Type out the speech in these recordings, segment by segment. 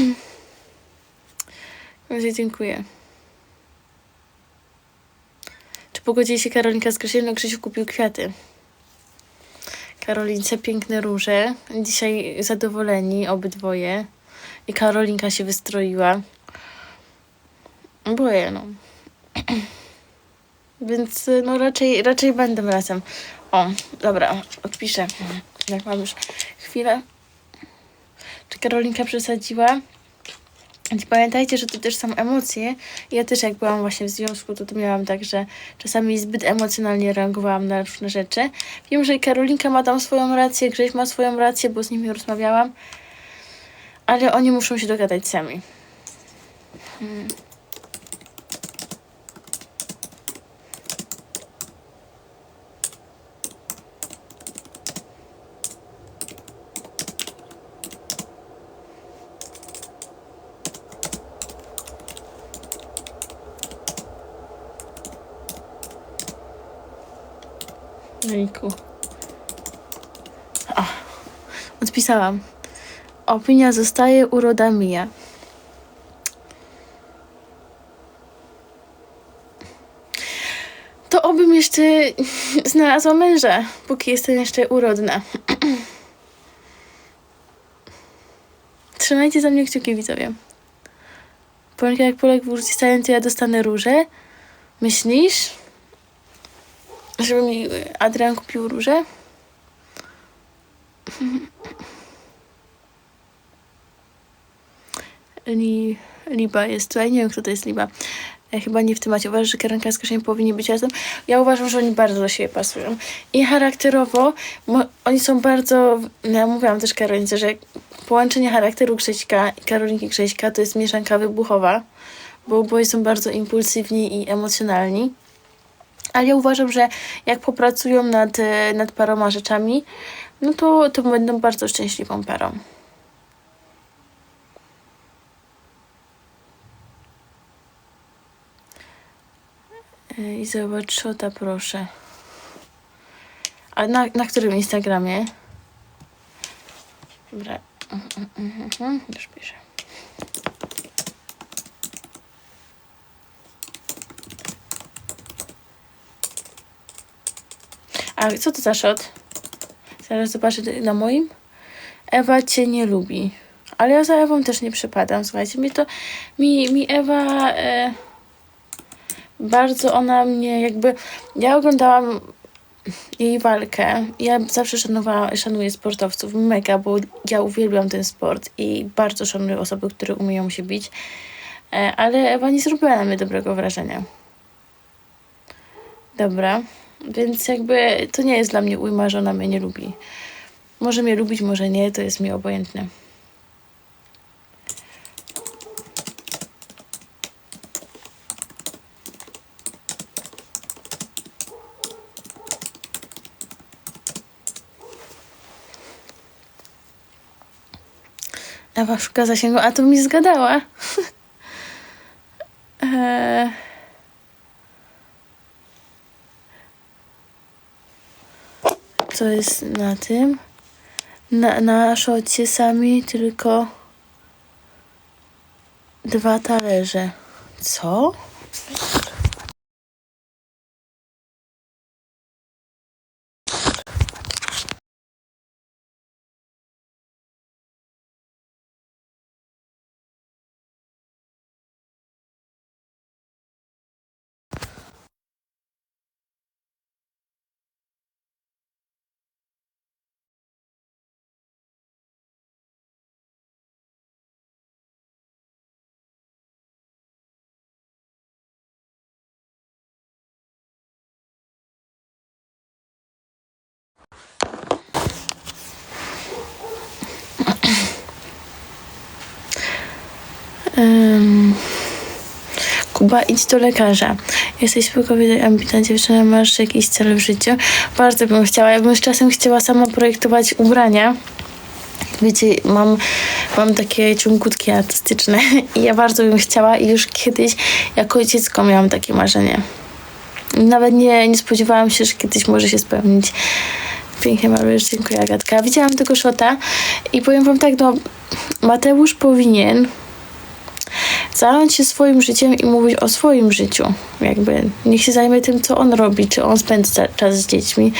Bardzo dziękuję. Czy pogodzili się Karolinka z Grzesiem? No Grzesiu kupił kwiaty. Karolince piękne róże. Dzisiaj zadowoleni obydwoje. I Karolinka się wystroiła. Boję, no. Więc no raczej, raczej będę razem. O, dobra, odpiszę. Jak mam już chwilę. Czy Karolinka przesadziła? I pamiętajcie, że to też są emocje. Ja też jak byłam właśnie w związku, to, to miałam tak, że czasami zbyt emocjonalnie reagowałam na różne rzeczy. Wiem, że Karolinka ma tam swoją rację, Grześ ma swoją rację, bo z nimi rozmawiałam. Ale oni muszą się dogadać sami. Hmm. Jejku. O, odpisałam. Opinia zostaje, uroda mija. To obym jeszcze znalazła męża, póki jestem jeszcze urodna. Trzymajcie za mnie kciuki, widzowie. Ponieważ jak Polek w Urcistalent, to ja dostanę różę. Myślisz? Żeby mi Adrian kupił różę? Li, Liba jest tutaj. Nie wiem, kto to jest Liba. Ja chyba nie w temacie. Uważasz, że Karenka z Krzesiem powinni być razem? Ja uważam, że oni bardzo do siebie pasują. I charakterowo oni są bardzo... no Ja mówiłam też Karolince, że połączenie charakteru Grześka i Karolinki Grześka to jest mieszanka wybuchowa, bo oboje są bardzo impulsywni i emocjonalni. Ale ja uważam, że jak popracują nad, e, nad paroma rzeczami, no to, to będą bardzo szczęśliwą parą. E, I zobacz szota, proszę. A na, na którym Instagramie? Dobra. Mhm, mhm, mhm. Już piszę. A co to za shot? Zaraz zobaczę na moim. Ewa cię nie lubi. Ale ja za Ewą też nie przypadam, słuchajcie. Mi to, mi, mi Ewa e, bardzo ona mnie jakby, ja oglądałam jej walkę. Ja zawsze szanowała, szanuję sportowców mega, bo ja uwielbiam ten sport i bardzo szanuję osoby, które umieją się bić. E, ale Ewa nie zrobiła na mnie dobrego wrażenia. Dobra, więc jakby to nie jest dla mnie ujma, że ona mnie nie lubi. Może mnie lubić, może nie, to jest mi obojętne. Ewa szuka zasięgu, a to mi zgadała. eee... Co jest na tym? Na, na szocie sami tylko dwa talerze. Co? Kuba, idź do lekarza. Jesteś spokojna, ambitna dziewczyna, masz jakiś cel w życiu. Bardzo bym chciała. Ja bym z czasem chciała sama projektować ubrania. Wiecie, mam, mam takie ciągutki artystyczne i ja bardzo bym chciała i już kiedyś jako dziecko miałam takie marzenie. Nawet nie, nie spodziewałam się, że kiedyś może się spełnić. Pięknie malujesz, dziękuję Agatka. Widziałam tego szota i powiem wam tak, no Mateusz powinien zająć się swoim życiem i mówić o swoim życiu. Jakby niech się zajmie tym, co on robi, czy on spędza czas z dziećmi.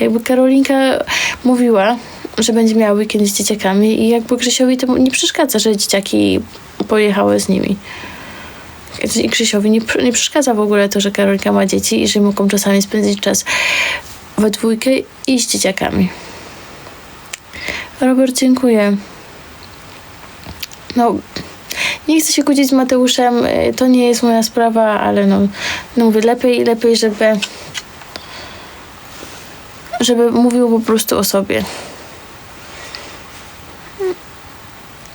Jakby Karolinka mówiła, że będzie miała weekend z dzieciakami i jakby Grzesiowi to nie przeszkadza, że dzieciaki pojechały z nimi. I Krzysiowi nie, nie przeszkadza w ogóle to, że Karolinka ma dzieci i że mogą czasami spędzić czas we dwójkę i z dzieciakami. Robert, dziękuję. No, nie chcę się kłócić z Mateuszem, y, to nie jest moja sprawa, ale no, no mówię, lepiej, lepiej, żeby żeby mówił po prostu o sobie.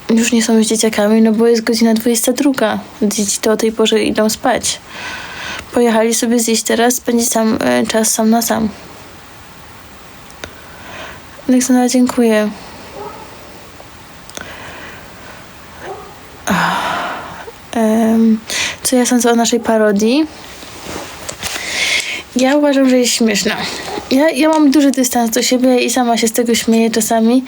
Już nie są z dzieciakami, no bo jest godzina 22. Dzieci to o tej porze idą spać. Pojechali sobie zjeść teraz, spędzić sam e, czas sam na sam. Aleksandra, dziękuję. Co ja sądzę o naszej parodii? Ja uważam, że jest śmieszna. Ja, ja mam duży dystans do siebie i sama się z tego śmieję czasami,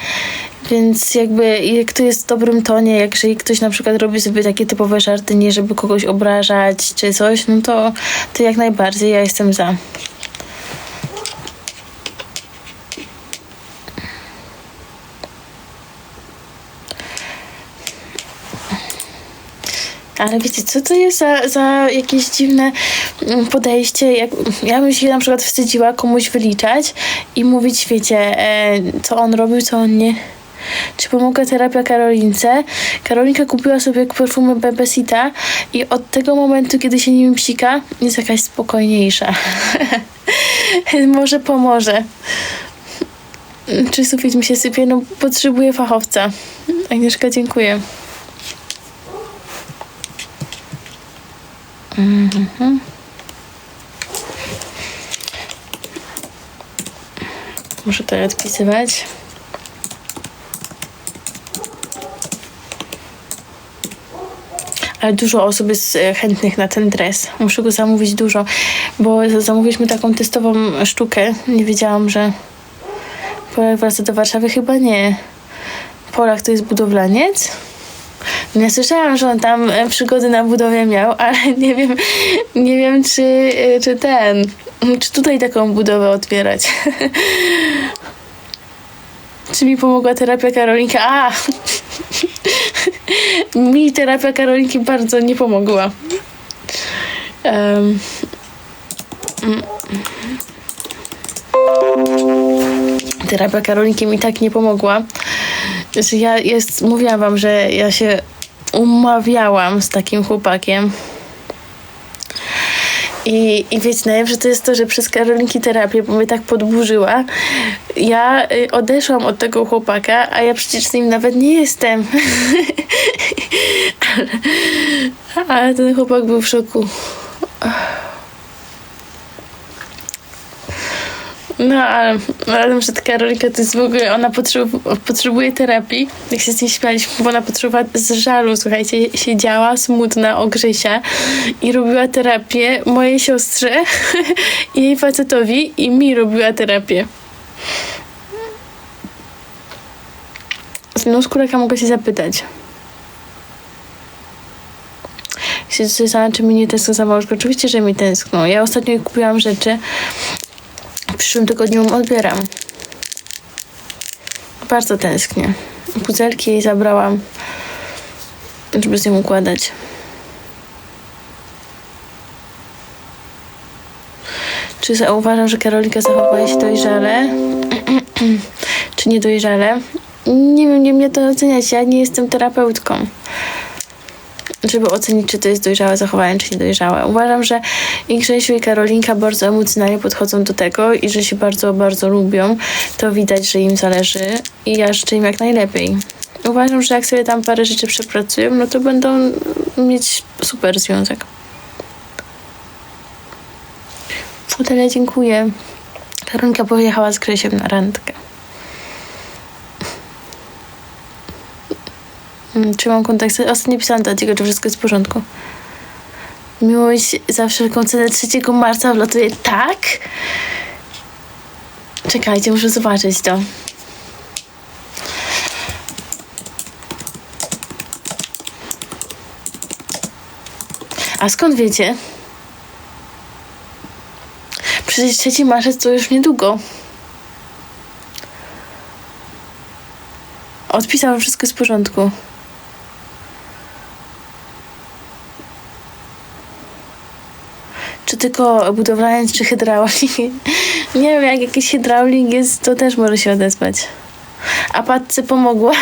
więc jakby jak to jest w dobrym tonie, jak jeżeli ktoś na przykład robi sobie takie typowe żarty, nie żeby kogoś obrażać czy coś, no to, to jak najbardziej ja jestem za. Ale wiecie, co to jest za, za jakieś dziwne mm, podejście? Jak, ja bym się na przykład wstydziła komuś wyliczać i mówić, wiecie, e, co on robił, co on nie. Czy pomogła terapia Karolince? Karolinka kupiła sobie perfumę Bebesita i od tego momentu, kiedy się nim psika, jest jakaś spokojniejsza. Może pomoże. Czy sufit mi się sypie? No, potrzebuję fachowca. Agnieszka, dziękuję. Muszę to odpisywać. Ale dużo osób jest e, chętnych na ten dres. Muszę go zamówić dużo, bo zamówiliśmy taką testową sztukę. Nie wiedziałam, że Polak wraca do Warszawy. Chyba nie. Polak to jest budowlaniec. Ja słyszałam, że on tam e, przygody na budowie miał, ale nie wiem, nie wiem czy, e, czy ten, czy tutaj taką budowę otwierać. Czy mi pomogła terapia Karolinka? A! mi terapia Karolinki bardzo nie pomogła. Mm. terapia Karolinki mi tak nie pomogła, że ja jest, mówiłam wam, że ja się umawiałam z takim chłopakiem. I, I wiecie, najlepsze to jest to, że przez Karolinki terapię, bo mnie tak podburzyła, ja y, odeszłam od tego chłopaka, a ja przecież z nim nawet nie jestem. ale, ale ten chłopak był w szoku. No, ale, ale na przykład Karolinka to jest w ogóle, ona potrzebu, potrzebuje terapii. Jak się z niej śmialiśmy, bo ona potrzebowała z żalu, słuchajcie, siedziała smutna o i robiła terapię mojej siostrze i jej facetowi i mi robiła terapię. No, skóraka mogę się zapytać. Się czy mi nie tęskno za małżką. Oczywiście, że mi tęskno. Ja ostatnio kupiłam rzeczy, przyszłym tygodniu ją odbieram. Bardzo tęsknię. Puzelki jej zabrałam, żeby z nią układać. Czy za- uważam, że Karolinka zachowała się dojrzale? Czy nie dojrzale? Nie wiem, nie mnie to oceniać. Ja nie jestem terapeutką żeby ocenić, czy to jest dojrzałe zachowanie, czy niedojrzałe. Uważam, że i Grzesiu, i Karolinka bardzo emocjonalnie podchodzą do tego i że się bardzo, bardzo lubią. To widać, że im zależy i ja życzę im jak najlepiej. Uważam, że jak sobie tam parę rzeczy przepracują, no to będą mieć super związek. Fotele, dziękuję. Karolinka pojechała z Grzesiem na randkę. Mm, czy mam kontakt? Ostatnio pisałam do Adiego, czy wszystko jest w porządku. Miłość za wszelką cenę 3 marca wlatuje tak? Czekajcie, muszę zobaczyć to. A skąd wiecie? Przecież 3 marzec to już niedługo. Odpisałam wszystko w porządku. Tylko budowlaniec, czy hydraulik? Nie wiem, jak jakiś hydraulik jest, to też może się odezwać. A Patce pomogła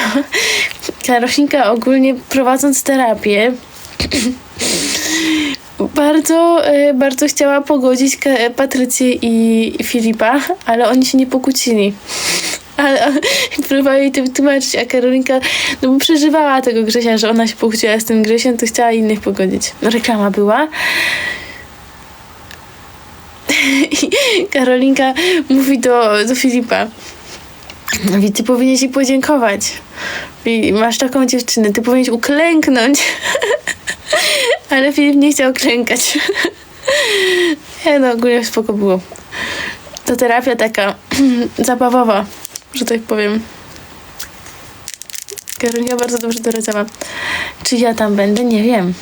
Karolinka ogólnie prowadząc terapię. bardzo, e, bardzo chciała pogodzić Patrycję i Filipa, ale oni się nie pokłócili. Ale próbowała jej tym tłumaczyć, a Karolinka no bo przeżywała tego Grzesia, że ona się pokłóciła z tym Grzesiem, to chciała innych pogodzić. No reklama była. I Karolinka mówi do, do Filipa. Mówi, ty powinieneś jej podziękować. I masz taką dziewczynę, ty powinieneś uklęknąć. Ale Filip nie chciał klękać. Nie no, ogólnie spoko było. To terapia taka zabawowa, że tak powiem. Karolina bardzo dobrze doradzała. Czy ja tam będę? Nie wiem.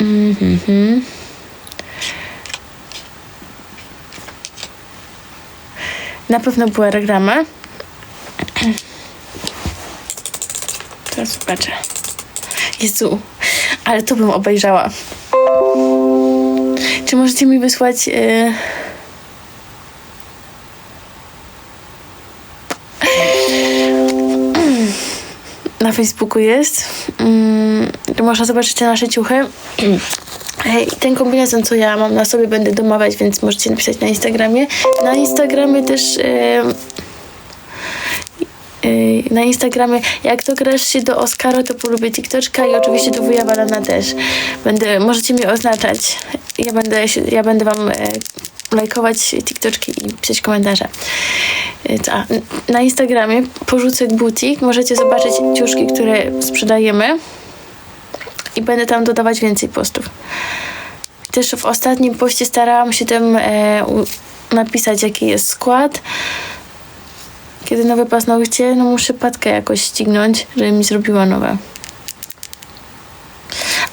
Mhm. Na pewno była reklama. Teraz zobaczę. Jezu, ale to bym obejrzała. Czy możecie mi wysłać... Yy... Na Facebooku jest. Mm, można zobaczyć nasze ciuchy. Hej, ten kombinezon, co ja mam na sobie, będę domawiać, więc możecie napisać na Instagramie. Na Instagramie też. Yy, yy, na Instagramie, jak to grasz się do Oscaro, to polubię TikToczka i oczywiście do Wuja Walana też. Będę, możecie mnie oznaczać. Ja będę, się- ja będę wam e, lajkować TikToczki i pisać komentarze. E, co, a, n- na Instagramie Porzucek Butik możecie zobaczyć ciuszki, które sprzedajemy i będę tam dodawać więcej postów. Też w ostatnim poście starałam się tam e, u, napisać, jaki jest skład. Kiedy nowe paznokcie, no muszę patkę jakoś ścignąć, żeby mi zrobiła nowe.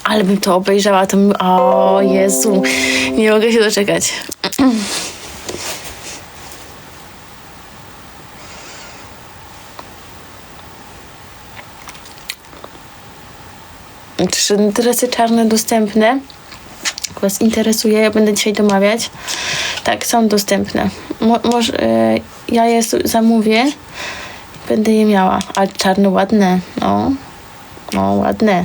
Ale bym to obejrzała, to. O Jezu, nie mogę się doczekać. Czy dresy czarne dostępne? Was interesuje, ja będę dzisiaj domawiać. Tak, są dostępne. Mo, może, e, ja je zamówię, będę je miała. Ale czarne ładne, no. No, ładne.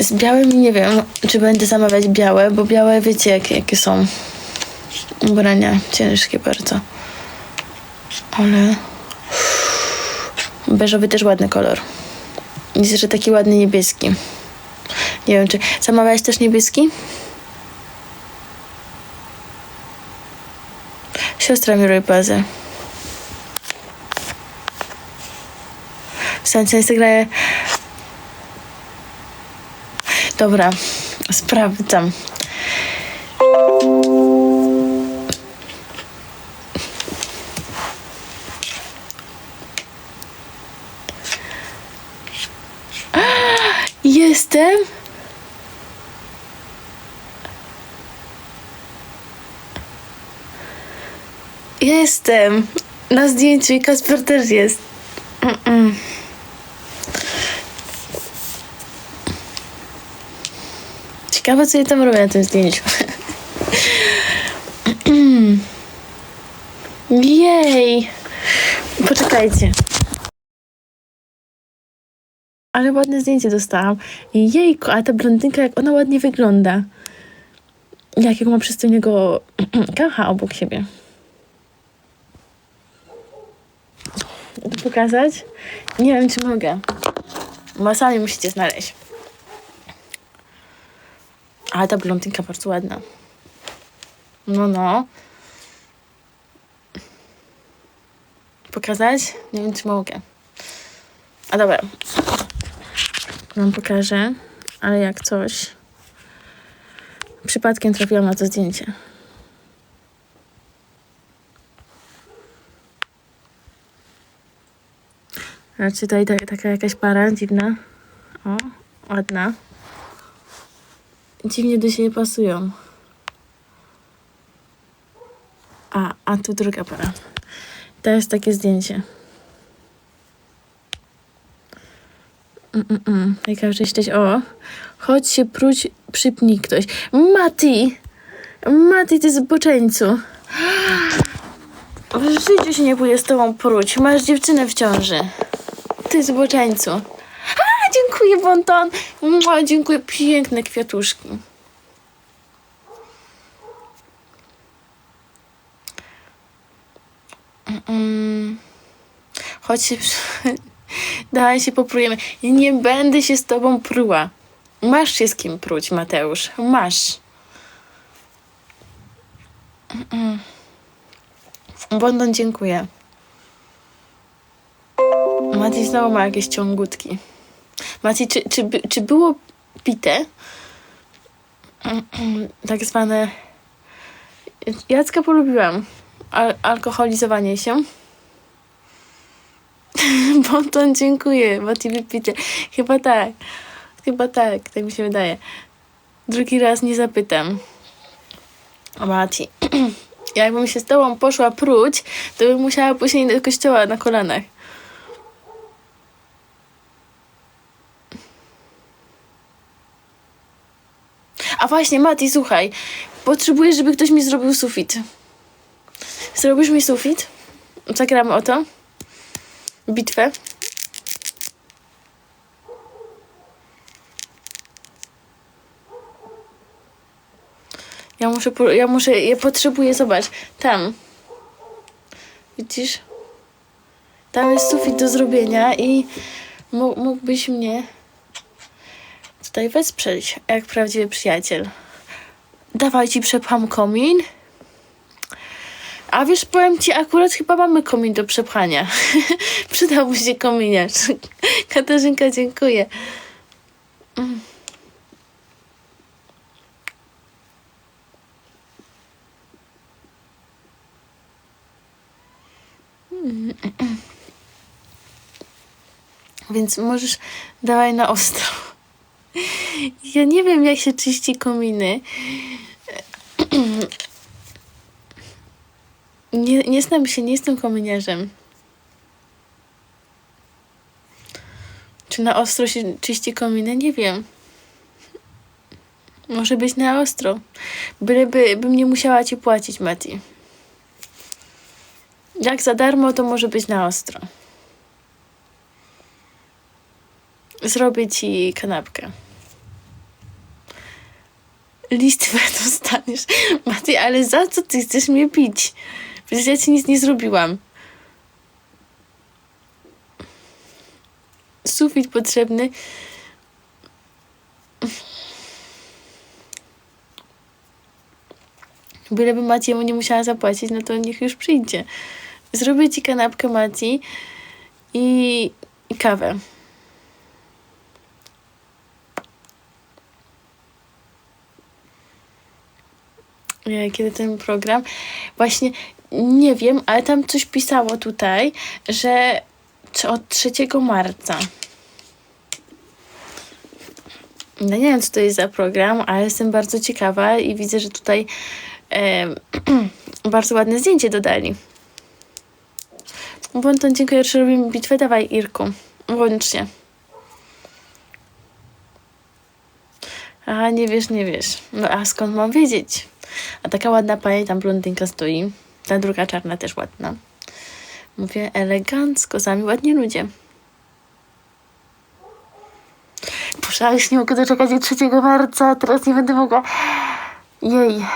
Z białymi nie wiem, czy będę zamawiać białe, bo białe wiecie jak, jakie są ubrania. Ciężkie bardzo. Ale beżowy też ładny kolor. Widzę, że taki ładny niebieski. Nie wiem, czy zamawiałeś też niebieski? Siostra mi bazę. W sensie. Dobra, sprawdzam. Jestem. Na zdjęciu i Kasper też jest. Mm-mm. Ciekawe, co ja tam robię na tym zdjęciu. Jej! Poczekajcie. Ale ładne zdjęcie dostałam. Jejku, a ta blondynka, jak ona ładnie wygląda. Jakiego ma przystojnego kacha obok siebie. To pokazać? Nie wiem, czy mogę. Bo sami musicie znaleźć. Ale ta blondynka bardzo ładna. No, no. Pokazać? Nie wiem, czy mogę. A dobra. Wam pokażę, ale jak coś. Przypadkiem trafiłam na to zdjęcie. Raczej tutaj ta, taka jakaś para dziwna. O, ładna. Dziwnie do siebie pasują. A, a tu druga para. To jest takie zdjęcie. Mm, mm, mm. Jaka wcześniej, o. Chodź się pruć, przypnij ktoś. Mati! Mati, ty zboczeńcu. W życiu się nie pójdę z tobą pruć. Masz dziewczynę w ciąży. Ty zboczeńcu. A, dziękuję, Bonton. Mua, dziękuję, piękne kwiatuszki. Mm. Chodź się... Dawaj się poprujemy. Nie będę się z tobą pruła. Masz się z kim pruć, Mateusz. Masz. Bonton, dziękuję. Mati znowu ma jakieś ciągutki. Mati, czy, czy, czy było pite? Tak zwane... Jacka polubiłam. Al- alkoholizowanie się. Bonton, dziękuję. Mati wypite. Chyba tak. Chyba tak, tak mi się wydaje. Drugi raz nie zapytam. O Mati. Jakbym się z tobą poszła pruć, to bym musiała później do kościoła na kolanach. A właśnie, Mati, słuchaj. Potrzebuję, żeby ktoś mi zrobił sufit. Zrobisz mi sufit? Zagramy o to? Bitwę? Ja muszę, ja muszę, ja potrzebuję, zobacz, tam. Widzisz? Tam jest sufit do zrobienia i mógłbyś mnie tutaj wesprzeć, jak prawdziwy przyjaciel. Dawaj ci przepcham komin. A wiesz, powiem ci, akurat chyba mamy komin do przepchania. Przydałby się kominiarz. Katarzynka, dziękuję. Więc możesz, dawaj na ostro. Ja nie wiem, jak się czyści kominy. Nie, nie znam się, nie jestem kominiarzem. Czy na ostro się czyści kominy? Nie wiem. Może być na ostro. Byleby bym nie musiała ci płacić, Mati. Jak za darmo, to może być na ostro. Zrobię ci kanapkę. Listwę dostaniesz. Mati, ale za co ty chcesz mnie pić? Przecież ja ci nic nie zrobiłam. Sufit potrzebny. Byleby Maciemu nie musiała zapłacić, no to niech już przyjdzie. Zrobię ci kanapkę Maci i, i kawę. Kiedy ten program. Właśnie nie wiem, ale tam coś pisało tutaj, że od 3 marca. No nie wiem, co to jest za program, ale jestem bardzo ciekawa i widzę, że tutaj em, bardzo ładne zdjęcie dodali. Bonton, dziękuję, że robimy bitwę. Dawaj, Irku, włącz się. A, nie wiesz, nie wiesz. No a skąd mam wiedzieć? A taka ładna pani, tam blondynka stoi. Ta druga czarna też ładna. Mówię elegancko, sami ładni ludzie. Boże, już nie mogę doczekać do 3 marca, teraz nie będę mogła. Jej.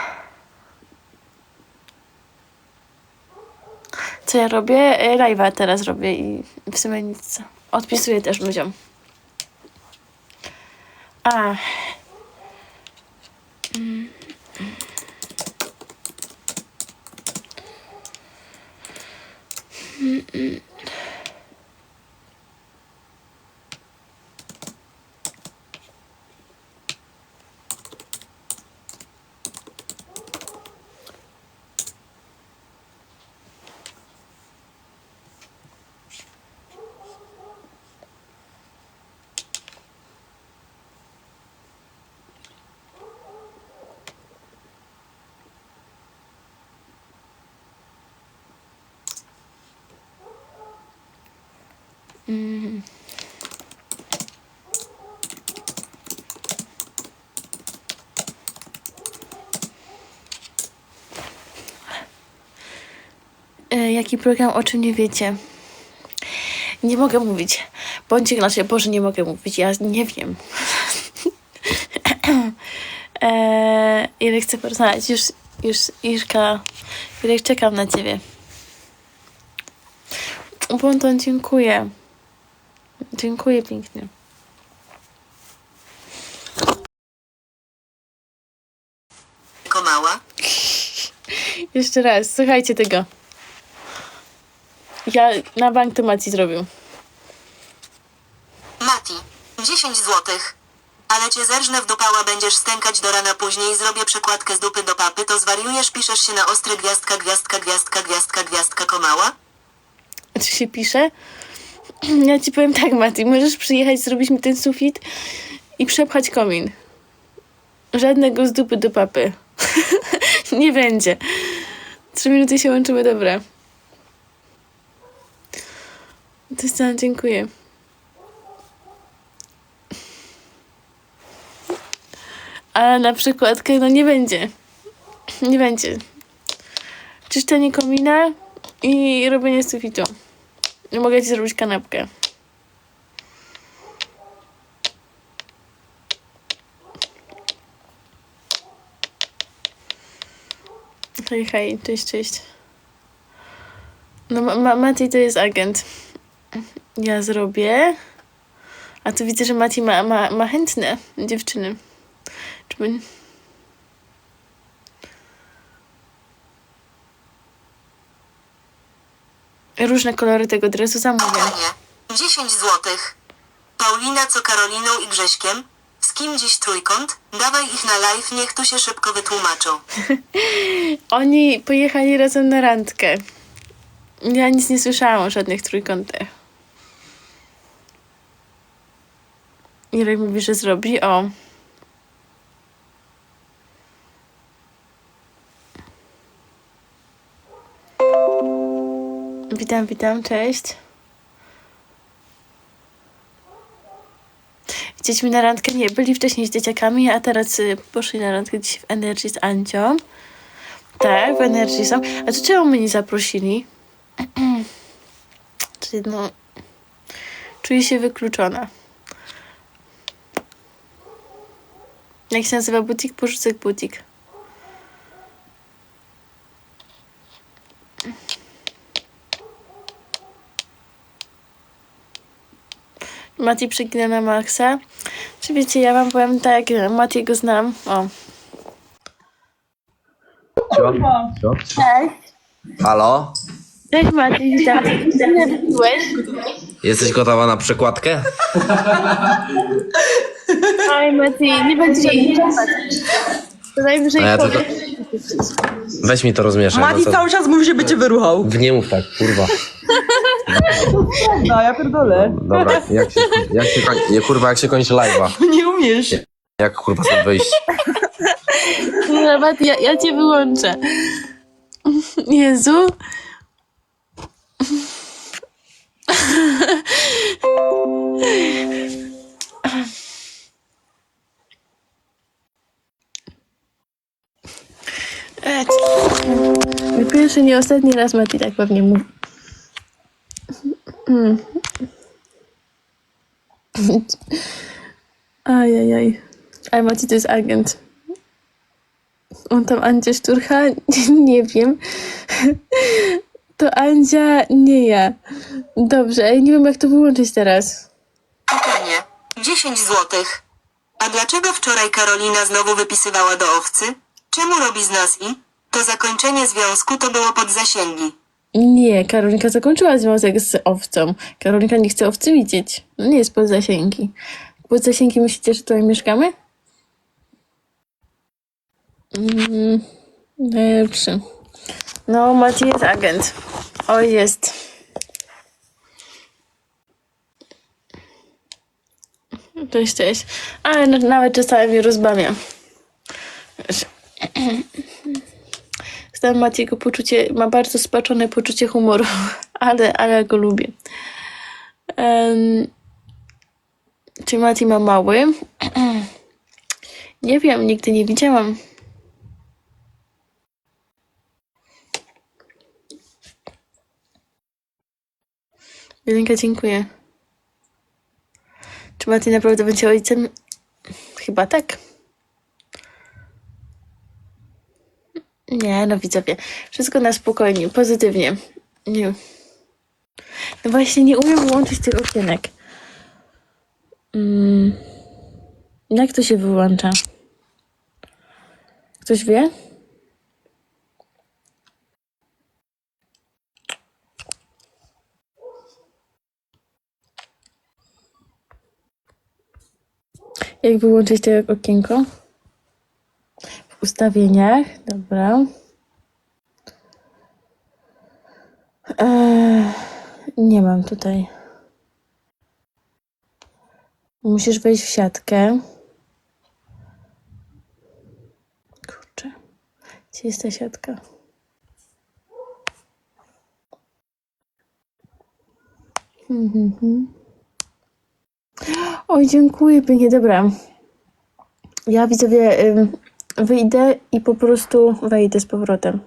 Co ja robię? E, Live'a teraz robię i w sumie nic. Odpisuję też ludziom. A. Mm. 嗯嗯 E, jaki program, o czym nie wiecie? Nie mogę mówić. Bądźcie znaczy, Boże, nie mogę mówić. Ja nie wiem. e, Irek chcę porozmawiać. Już, już, Irka. Irek, czekam na ciebie. Bonton, dziękuję. Dziękuję pięknie. Komała. Jeszcze raz, słuchajcie tego. Ja na bank to Maci zrobił. Mati. 10 złotych. Ale cię zerżnę w dupała, będziesz stękać do rana później, zrobię przekładkę z dupy do papy, to zwariujesz, piszesz się na ostre gwiazdka, gwiazdka, gwiazdka, gwiazdka, gwiazdka, komała? Czy się pisze? Ja ci powiem tak, Mati, możesz przyjechać, zrobić mi ten sufit i przepchać komin. Żadnego z dupy do papy. Nie będzie. Trzy minuty się łączymy, dobra. Całe, dziękuję. Ale na przykładkę, no nie będzie. Nie będzie. Czyszczenie komina i robienie sufitu. Nie mogę ci zrobić kanapkę. Hej, hej, cześć, cześć. No, ma, ma, Mati to jest agent. Ja zrobię. A tu widzę, że Mati ma, ma, ma chętne dziewczyny. Czy Różne kolory tego dresu zamówię. Kochanie. 10 złotych. Paulina co Karoliną i Grześkiem? Z kim dziś trójkąt? Dawaj ich na live, niech tu się szybko wytłumaczą. Oni pojechali razem na randkę. Ja nic nie słyszałam o żadnych trójkątach. Irek mówi, że zrobi. O. Witam, witam, cześć. Dziećmi na randkę nie, byli wcześniej z dzieciakami, a teraz y, poszli na randkę dziś w Energy z Ancią. Tak, w Energy są. A to czemu mnie nie zaprosili? Czyli no... Czuję się wykluczona. Jak się nazywa butik? Porzucek butik. Mati przegina na maksa. Czy wiecie, ja wam powiem tak, Mati go znam. O. Co? Cześć. Halo? Cześć Mati, witam. Ile wypiłeś? Jesteś gotowa na przekładkę? Oj Mati, nie będzie żadnych przykład. To najwyżej A ja powiem. tylko... Weź mi to rozmieszaj. Mati no co- cały czas mówi, że będzie wyruchał. W nie mów tak, kurwa. No, ja pierdolę. Dobra, jak się, jak się kończy, nie, kurwa, jak się kończy live'a? Nie umiesz. Jak kurwa stąd wyjść? Mati, ja, ja cię wyłączę. Jezu. Eć. Pierwszy, nie ostatni raz Mati tak pewnie mówi. Mm. Ajajaj. Ale Mati to jest agent. On tam Andzia szturcha? Nie wiem. To Andzia, nie ja. Dobrze, nie wiem jak to wyłączyć teraz. Pytanie. 10 złotych. A dlaczego wczoraj Karolina znowu wypisywała do owcy? Czemu robi z nas i? To zakończenie związku to było pod zasięgi. Nie, Karolinka zakończyła związek z owcą. Karolinka nie chce owcy widzieć. No nie jest pod zasięgi. Pod zasięgi myślicie, że tutaj mieszkamy? Mm, najlepszy. No, Mati jest agent. O, jest. Cześć, cześć. Ale nawet czasami mnie rozbawia. Wiesz. Znam Matiego poczucie, ma bardzo spaczone poczucie humoru, ale, ale go lubię. Em, czy Mati ma mały? nie wiem, nigdy nie widziałam. Jelenka, dziękuję. Czy Mati naprawdę będzie ojcem? Chyba tak. Nie, no widzowie. Wszystko na spokojnie, pozytywnie. Nie. No właśnie, nie umiem wyłączyć tych okienek. Mm. Jak to się wyłącza? Ktoś wie? Jak wyłączyć to okienko? Ustawieniach, dobra. Eee, nie mam tutaj. Musisz wejść w siatkę. Kurczę. Gdzie jest ta siatka? Mhm, mhm. Oj, dziękuję pięknie. Dobra. Ja widzowie wyjdę i po prostu wejdę z powrotem.